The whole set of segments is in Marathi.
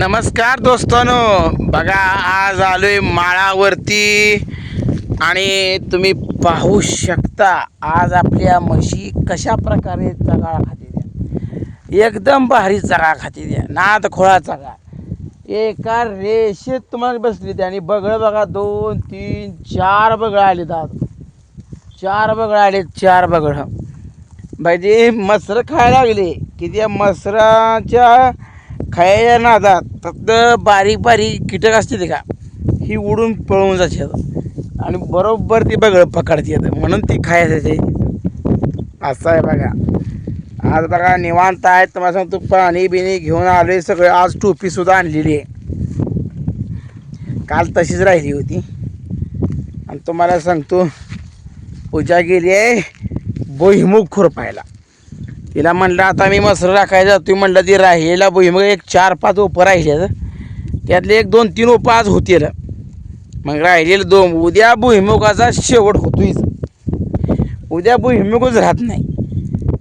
नमस्कार दोस्तानो. बघा आज आलोय माळावरती. आणि तुम्ही पाहू शकता आज आपल्या म्हशी कशा प्रकारे चगाळा खाती द्या. एकदम भारी चगा खाती द्या. नाद खोळा चगा. एका रेषेत तुम्हाला बसली त्या आणि बगळं बघा दोन तीन चार बगळं आले दाद चार बगळं आले चार बगळं. म्हणजे मसरं खायला लागले. की त्या मसराच्या खायच्या नादात फक्त बारीक बारीक कीटक असते ते का ही उडून पळून जाते आणि बरोबर ती बगळं पकडते येतं म्हणून ती खायचं ते असं आहे बघा. आज बघा निवांत आहे. तुम्हाला सांगतो पाणी बिणी घेऊन आले सगळं. आज टोपीसुद्धा आणलेली आहे. काल तशीच राहिली होती. आणि तुम्हाला सांगतो पूजा गेली आहे. भुईमुग खुरपायला. तिला म्हणलं आता मी मसरं राखायला जातोय. म्हणलं ती राहिलेला भुईमग एक चार पाच ओपं राहिले त्यातले एक दोन तीन ओपं आज होतील. मग राहिलेलं दोन. उद्या भुईमुगाचा शेवट होतोय. उद्या भुईमुगच राहत नाही.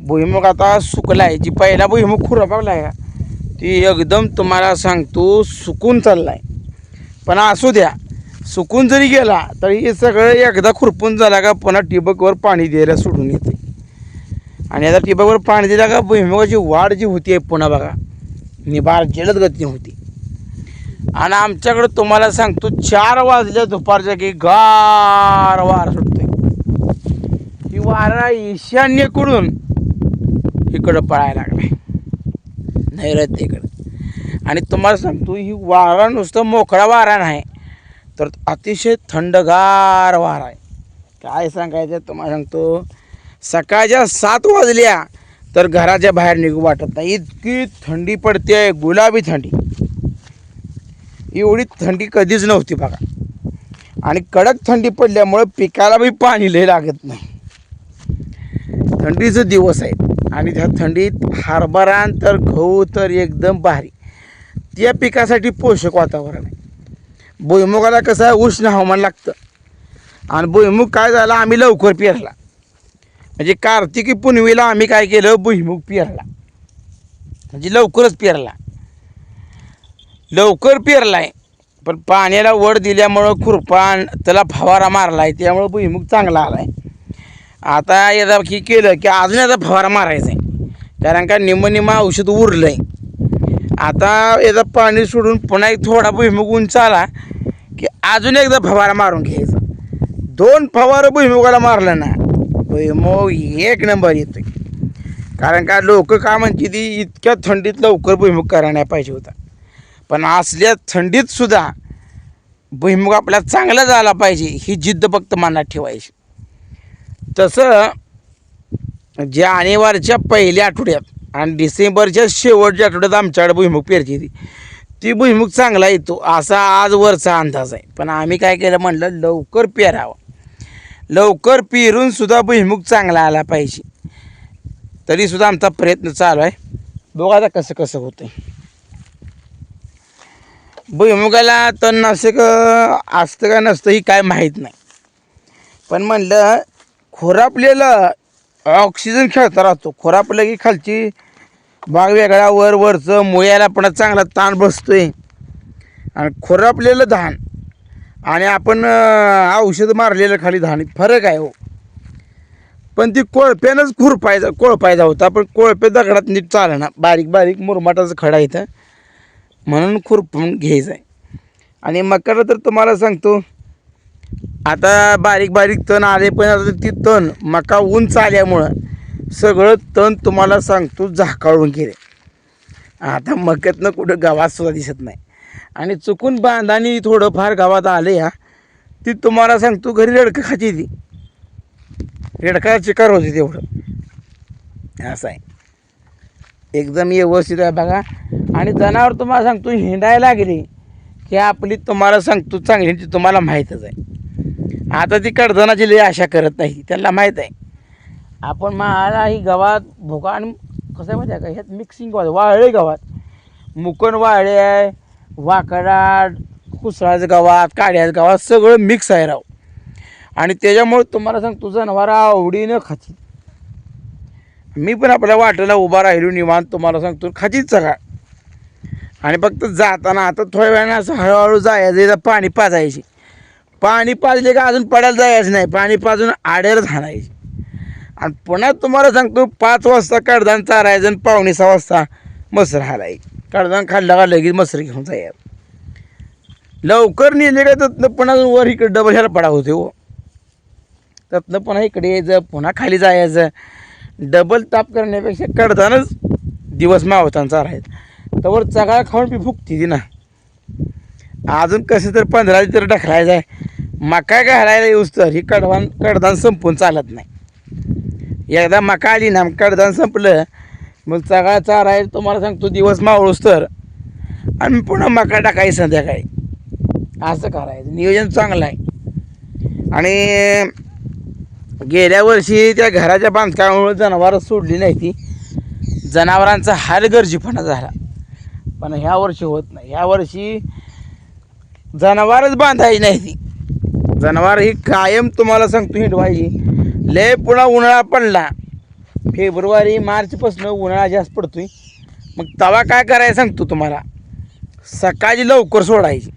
भुईमुग आता सुकला आहे जी पहिला भुईमुग खुरपावला आहे का ती एकदम तुम्हाला सांगतो सुकून चालला आहे पण असू द्या सुकून जरी गेला तरी हे सगळं एकदा खुरपून झाला का पुन्हा टिबकवर पाणी द्यायला सोडून येते आणि आता टिबकवर पाणी दिला का भुईमुगाची वाढ जी होती आहे पुन्हा बघा. निबार जलद गतीने होती. आणि आमच्याकडं तुम्हाला सांगतो चार वाजल्या दुपारच्या की गार वारा सुटतोय. ही वारा ईशान्येकडून इकडं पळायला लागलाय. नैऋत्येकडं आणि तुम्हाला सांगतो ही वारा नुसतं मोकळा वारा नाही तर अतिशय थंडगार वारा आहे. काय सांगायचं तुम्हाला सांगतो. सकाळच्या सात वाजल्या तर घराच्या बाहेर निघू वाटत नाही. इतकी थंडी पडते आहे गुलाबी थंडी. एवढी थंडी कधीच नव्हती बघा. आणि कडक थंडी पडल्यामुळं पिकाला बी पाणी लय लागत नाही. थंडीचे दिवस आहेत आणि त्या थंडीत हरभरा तर गहू तर एकदम भारी. त्या पिकासाठी पोषक वातावरण आहे. भुईमुगाला कसं आहे उष्ण हवामान लागतं. आणि भुईमुग काय झाला आम्ही लवकर पेरला. म्हणजे कार्तिकी पुनवीला आम्ही काय केलं? भुईमुग पेरला. म्हणजे लवकरच पेरला. लवकर पेरला आहे पण पाण्याला वड दिल्यामुळं खुरपान त्याला फवारा मारला आहे त्यामुळं भुईमुग चांगला आला आहे आता याचा की केलं की अजून याचा फवारा मारायचा आहे कारण का निम्म औषध उरलं आहे आता याचा पाणी सोडून पुन्हा एक थोडा भुईमुग उंच आला की अजून एकदा फवारा मारून घ्यायचा. दोन फवारं भुईमुगाला मारलं ना भुईमुग एक नंबर येतो कारण का लोक का म्हणते ती इतक्या थंडीत लवकर भुईमुग करायला पाहिजे होता. पण असल्या थंडीत सुद्धा भुईमुग आपला चांगला झाला पाहिजे ही जिद्द फक्त मनात ठेवायची. तसं जानेवारीच्या पहिल्या आठवड्यात आणि डिसेंबरच्या शेवटच्या आठवड्यात आमच्याकडे भुईमुग पेरची ती ती भुईमुग चांगला येतो असा आज वरचा अंदाज आहे. पण आम्ही काय केलं म्हणलं लवकर पेरावं. लवकर पेरून सुद्धा भुईमुग चांगला आला पाहिजे. तरीसुद्धा आमचा प्रयत्न चालू आहे. बघा आता कसं कसं होतं भुईमुगाला तणनाशक असतं का नसतं ही काय माहीत नाही. पण म्हणलं खोरापलेलं ऑक्सिजन खेळता राहतो. खोरापलं की खालची बाग वेगळा वर वरचं मुळ्याला पण चांगला ताण बसतोय. आणि खोरापलेलं धान आणि आपण औषध मारलेलं खाली धान फरक आहे हो. पण ती कोळप्यानंच खुरपायचा कोळपायचा होता पण कोळपे दगडात नीट चालणार बारीक बारीक मुरमाटाचं खडा इथं. म्हणून खुरपून घ्यायचं आहे. आणि मकाला तर तुम्हाला सांगतो आता बारीक बारीक तण आले पण आता ती तण मका उंच आल्यामुळं सगळं तण तुम्हाला सांगतो झाकाळून गेले आता मक्यातनं कुठं गावात सुद्धा दिसत नाही. आणि चुकून बांधानी थोडंफार गावात आले या ती तुम्हाला सांगतो घरी रेडकं खाची ती. रेडका चिकार होते तेवढं. असं आहे. एकदम व्यवस्थित आहे बघा. आणि जनावर तुम्हाला सांगतो हिंडायला लागली की आपली तुम्हाला सांगतो चांगली ती तुम्हाला माहीतच आहे. आता ती कडधनाची लई आशा करत नाही त्यांना माहीत आहे. आपण मला ही गावात भोका आणि कसं आहे माहिती आहे का? ह्यात मिक्सिंग गावात वाळळे गावात. मुकण वाळे आहे वाकडाड कुसळाचं गावात काड्याचं गावात सगळं मिक्स आहे राव. आणि त्याच्यामुळे तुम्हाला सांग तुझा नवारा आवडीनं खाती मी पण आपल्या वाटेला उभा राहिलो निवांत तुम्हाला सांगतो खातीच सगळा. आणि फक्त जाताना आता थोड्या वेळाने असं हळूहळू जायचं पाणी पाजायची. पाणी पाजले का अजून पडायला जायचं नाही पाणी पाजून आड्याला हाणायची आणि पुन्हा तुम्हाला सांगतो पाच वाजता कडधान चारायचं आणि पावणे सहा वाजता मस्त हालायची कडदान खाल्ला का लगेच मसर घेऊन जायचं लवकर नेले का त्यातनं पुन्हा वर इकडे डबल ह्याला पडा होते हो. त्यातनं पुन्हा इकडे यायचं पुन्हा खाली जायचं. डबल ताप करण्यापेक्षा कडदानच दिवस मावतांचा चारायचं त्यावर चगाळ खाऊन पी फुकती ती ना. अजून कसं तर पंधरा तर ढकलायचं आहे. मका घालायला येऊस तर ही कडवान कडधान संपून चालत नाही. एकदा मका आली ना कडदान संपलं मग सगळा चारा आहे तुम्हाला सांगतो दिवस मावळूस तर. आणि पुन्हा मका टाकायचं संध्याकाळी. असं करायचं. नियोजन चांगलं आहे. आणि गेल्या वर्षी त्या घराच्या बांधकामामुळे जनावरं सोडली नाही ती. जनावरांचा हार गरजीपणा झाला. पण ह्या वर्षी होत नाही. ह्या वर्षी जनावरच बांधायची नाही ती. जनावर ही कायम तुम्हाला सांगतो हिंडवायची. लय पुन्हा उन्हाळा पडला. फेब्रुवारी मार्चपासून उन्हाळा जास्त पडतोय. मग तवा काय करायचं सांगतो तुम्हाला? सकाळी लवकर सोडायची.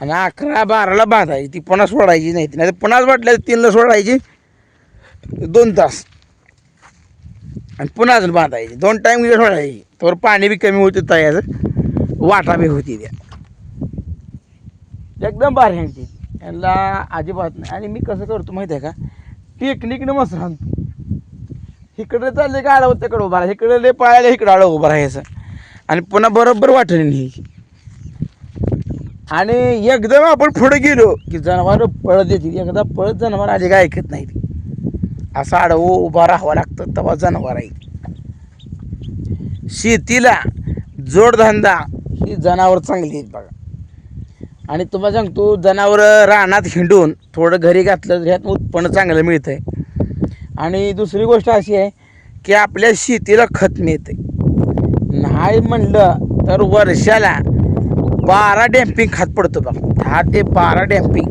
आणि अकरा बाराला बांधायची. ती पुन्हा सोडायची नाही. नाही पुन्हाच वाटलं तीनला सोडायची. दोन तास. आणि पुन्हा अजून बांधायची. दोन टाईम गेलं सोडायची. तर पाणी बी कमी होते तयाचं वाटा बी होती त्या. एकदम भारी ह्यांची यांना अजिबात नाही. आणि मी कसं करतो माहिती आहे का? टेक्निकनं मस्त आणतो इकडे चालले का आडवं तिकडं उभा राहा. इकडे लय पाळायला इकडं आडवं उभं राहायचं. आणि पुन्हा बरोबर वाटणे नाही आणि एकदम आपण पुढे गेलो की जनावर पळत येतील. एकदा पळत जनावर आले का ऐकत नाहीत असा असं आडवं उभा राहावं लागतं तेव्हा जनावर आहे. शेतीला जोडधंदा ही जनावर चांगली आहेत बघा. आणि तुम्हाला सांगतो जनावरं रानात हिंडून थोडं घरी घातलं तर ह्यात उत्पन्न चांगलं मिळतं आहे आणि दुसरी गोष्ट अशी आहे की आपल्या शेतीला खत मिळते नाही म्हणलं तर वर्षाला बारा डॅम्पिंग खात पडतं बघ. दहा ते बारा डॅम्पिंग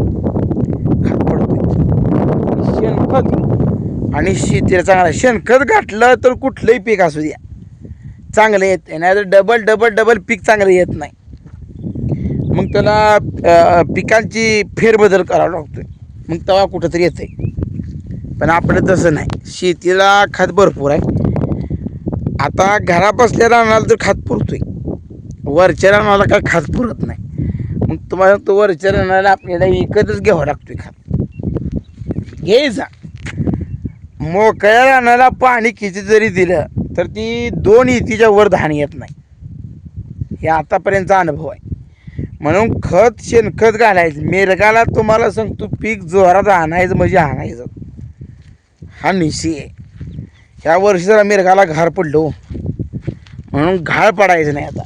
खात पडतो शेणखत. आणि शेतीला चांगलं शेणखत घातलं तर कुठलंही पीक असू द्या. चांगलं येते नाही. तर डबल डबल डबल पीक चांगलं येत नाही. मग त्याला पिकांची फेरबदल करावा लागतोय. मग तेव्हा कुठंतरी येते पण आपलं तसं नाही. शेतीला खत भरपूर आहे. आता घरा बसल्या रानाला तर खत आहे वरच्या रानाला काय खत पुरत नाही. मग तुम्हाला तो वरच्या रानाला आपल्याला विकतच घ्यावं लागतोय खत. जा. मोकळ्या रानाला पाणी किती जरी दिलं तर ती दोन इतीच्या वर धान येत नाही. हे आतापर्यंतचा अनुभव आहे. म्हणून खत शेणखत घालायचं. मेरगाला तुम्हाला सांगतो पीक जोरात आणायचं म्हणजे आणायचं. हा निशी आहे. ह्या वर्षी जरा मिरगाला घार पडलो. म्हणून घाळ पडायचं नाही आता.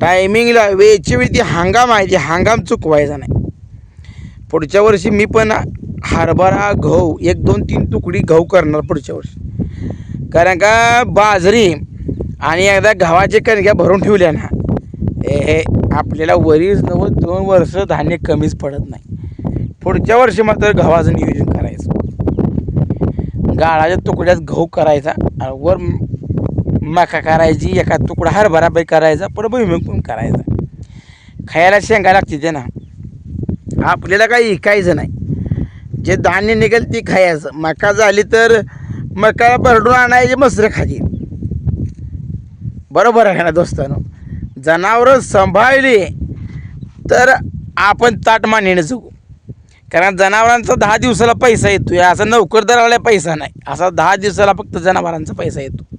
टायमिंगला वेळची वेळी ती हंगाम आहे ती हंगाम चुकवायचा नाही. पुढच्या वर्षी मी पण हरभरा गहू एक दोन तीन तुकडी गहू करणार पुढच्या वर्षी. कारण का बाजरी आणि एकदा गव्हाच्या कणक्या भरून ठेवल्या ना हे आपल्याला वरीच नव्वद दोन वर्ष धान्य कमीच पडत नाही. पुढच्या वर्षी मात्र गव्हाचं नियोजन गाळाच्या तुकड्यात गहू करायचा वर मका करायची एका तुकडा हरभरा बाई करायचा पुढं भुईमुग पण करायचा. खायला शेंगा लागते ते ना. आपल्याला काही ऐकायचं नाही. जे धान्य निघेल ती खायचं. मका झाली तर मका भरडून आणायचे मसरं खाली बरोबर आहे ना दोस्तानो? जनावरं सांभाळली तर आपण ताट मानेने जगू. कारण जनावरांचा दहा दिवसाला पैसा येतो असा नोकरदाराला पैसा नाही. असा दहा दिवसाला फक्त जनावरांचा पैसा येतो.